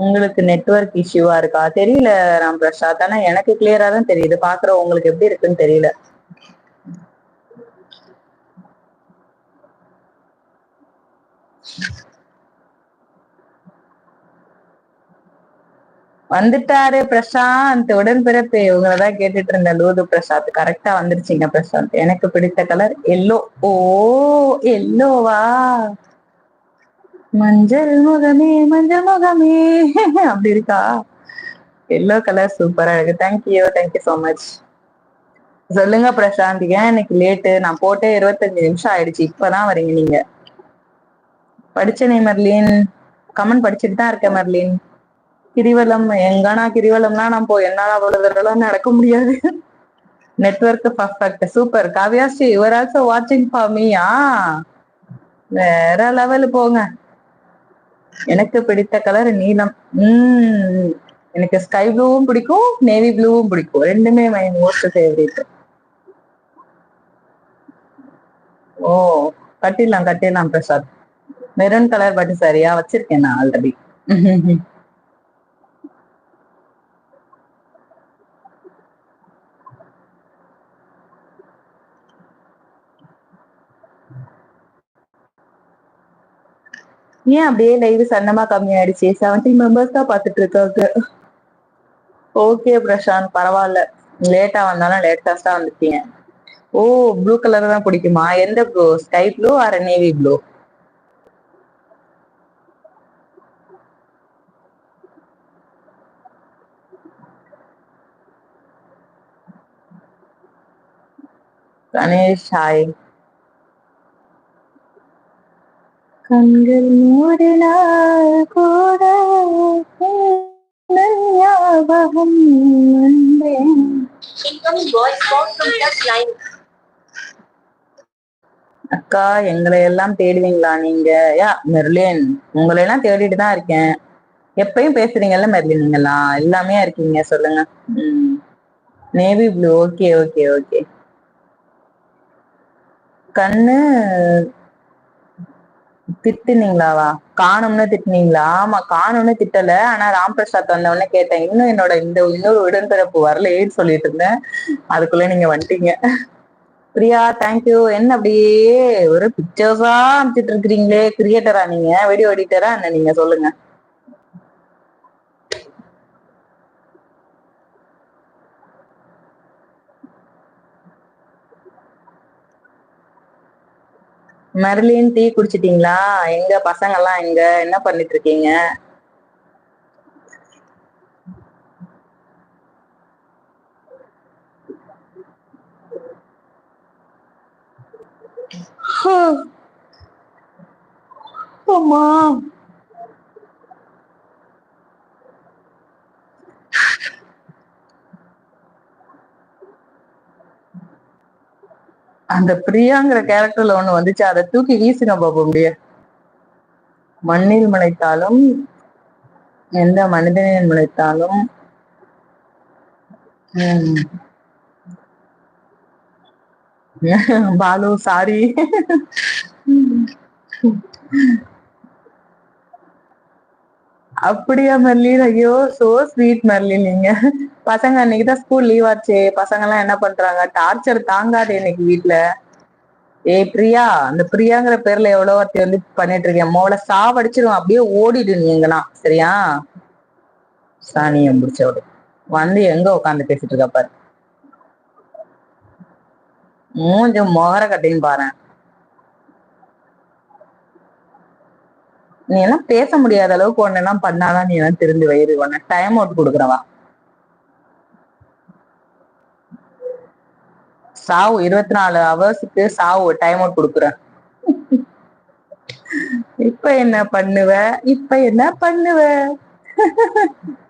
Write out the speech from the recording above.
உங்களுக்கு நெட்வொர்க் இஷ்யூவா இருக்கா? தெரியல ராம் பிரசாத். ஆனா எனக்கு கிளியரா தான் தெரியுது. பாக்குற உங்களுக்கு எப்படி இருக்குன்னு தெரியல. வந்துட்டாரு பிரசாந்த். உடன்பிறப்பு. இவங்களதான் கேட்டுட்டு இருந்த லூது பிரசாந்த். கரெக்டா வந்துருச்சிங்க பிரசாந்த். எனக்கு பிடித்த கலர் எல்லோ ஓ எல்லோவா மஞ்சள் முகமே மஞ்சள் முகமே. அப்படி இருக்கா? எல்லோ கலர் சூப்பரா இருக்கு. தேங்க்யூ தேங்க்யூ ஸோ மச் சொல்லுங்க பிரசாந்த் ஏன் இன்னைக்கு லேட்டு நான் போட்டே இருபத்தஞ்சு நிமிஷம் ஆயிடுச்சு. இப்பதான் வரீங்க நீங்க. படிச்சனே மர்லின். கமெண்ட் படிச்சுட்டு தான் இருக்கேன் மர்லின். கிரிவலம் எங்கன்னா கிரிவலம்னா நான் போ என்னால அவ்வளவு தடவை நடக்க முடியாது. Network perfect super Kaviyasri your also வாட்சிங் ஃபார் மீயா வேற லெவல் போங்க. எனக்கு பிடித்த கலர் நீலம். உம் எனக்கு ஸ்கை ப்ளூவும் பிடிக்கும் நேவி ப்ளூவும் பிடிக்கும். ரெண்டுமே மை மோஸ்ட் ஃபேவரேட் ஓ கட்டிடலாம் கட்டிடலாம் பிரசாத். மெரூன் கலர் பட்டு சரியா வச்சிருக்கேன் நான் ஆல்ரெடி ஏன் அப்படியே லைவ் சன்னமா கம்மியாயிடுச்சு? செவன்டீன் மெம்பர்ஸ் தான் பாத்துட்டு இருக்காங்க ஓகே பிரசாந்த் பரவாயில்ல. லேட்டா வந்தாலும் லேட்டஸ்டா வந்துட்டீங்க. ஓ ப்ளூ கலர் தான் பிடிக்குமா? எந்த blue sky blue or navy blue Ganesh hi கண்கள் மூடினால் கூட ஞாபகம் வந்தேன். அக்கா எங்களை எல்லாம் தேடுவீங்களா நீங்க? யா மெர்லின் உங்களை எல்லாம் தேடிட்டு தான் இருக்கேன். எப்பயும் பேசுறீங்கல்ல மெர்லின் நீங்கெல்லாம் எல்லாமே இருக்கீங்க சொல்லுங்க. ம். Navy blue okay okay okay கண்ணு திட்டுனீங்களாவா காணும்னு திட்டுனீங்களா? ஆமா காணும்னு திட்டல. ஆனா ராம் பிரசாத் வந்த உடனே கேட்டேன் இன்னும் என்னோட இந்த இன்னொரு உடன்பிறப்பு வரலையேன்னு சொல்லிட்டு இருந்தேன். அதுக்குள்ள நீங்க வந்துட்டீங்க. பிரியா தேங்க்யூ என்ன அப்படியே ஒரு பிக்சர்ஸா அனுப்பிச்சிட்டு இருக்கிறீங்களே கிரியேட்டரா நீங்க வீடியோ எடிட்டரா என்ன நீங்க சொல்லுங்க. மெர்லின் டீ குடிச்சிட்டீங்களா? எங்க பசங்க எல்லாம் எங்க என்ன பண்ணிட்டு இருக்கீங்க அம்மா. அந்த பிரியாங்கிற கேரக்டர்ல ஒண்ணு வந்துச்சு. அதை தூக்கி வீசுங்க பாப்போம் முடிய மண்ணில் முளைத்தாலும் எந்த மனிதனில் முளைத்தாலும். உம் பாலு சாரி. அப்படியா மெர்லின் ஐயோ சோ ஸ்வீட் மெர்லின் நீங்க. பசங்க அன்னைக்கு தான் ஸ்கூல் லீவ் ஆச்சு. பசங்க எல்லாம் என்ன பண்றாங்க? டார்ச்சர் தாங்காது இன்னைக்கு வீட்ல. ஏய் பிரியா அந்த பிரியாங்கிற பேர்ல எவ்வளவு வார்த்தை வந்து பண்ணிட்டு இருக்கேன் மோளை சாவடிச்சிருவோம் அப்படியே ஓடிடு நீ எங்கன்னா சரியா? சாணியம் பிடிச்சவடு வந்து எங்க உட்காந்து பேசிட்டு இருக்கா பாரு. மூஞ்ச மொகர கட்டையும் பாரு நீ எல்லாம் பேச முடியாத அளவுக்கு ஒன்னெல்லாம் பண்ணாதான் நீ எல்லாம் திருந்து வயிறு ஒன்ன டைம் அவுட் கொடுக்குறவா. சாவு இருபத்தி நாலு ஹவர்ஸுக்கு சாவு டைம் அவுட் கொடுக்குற. இப்ப என்ன பண்ணுவ? இப்ப என்ன பண்ணுவ?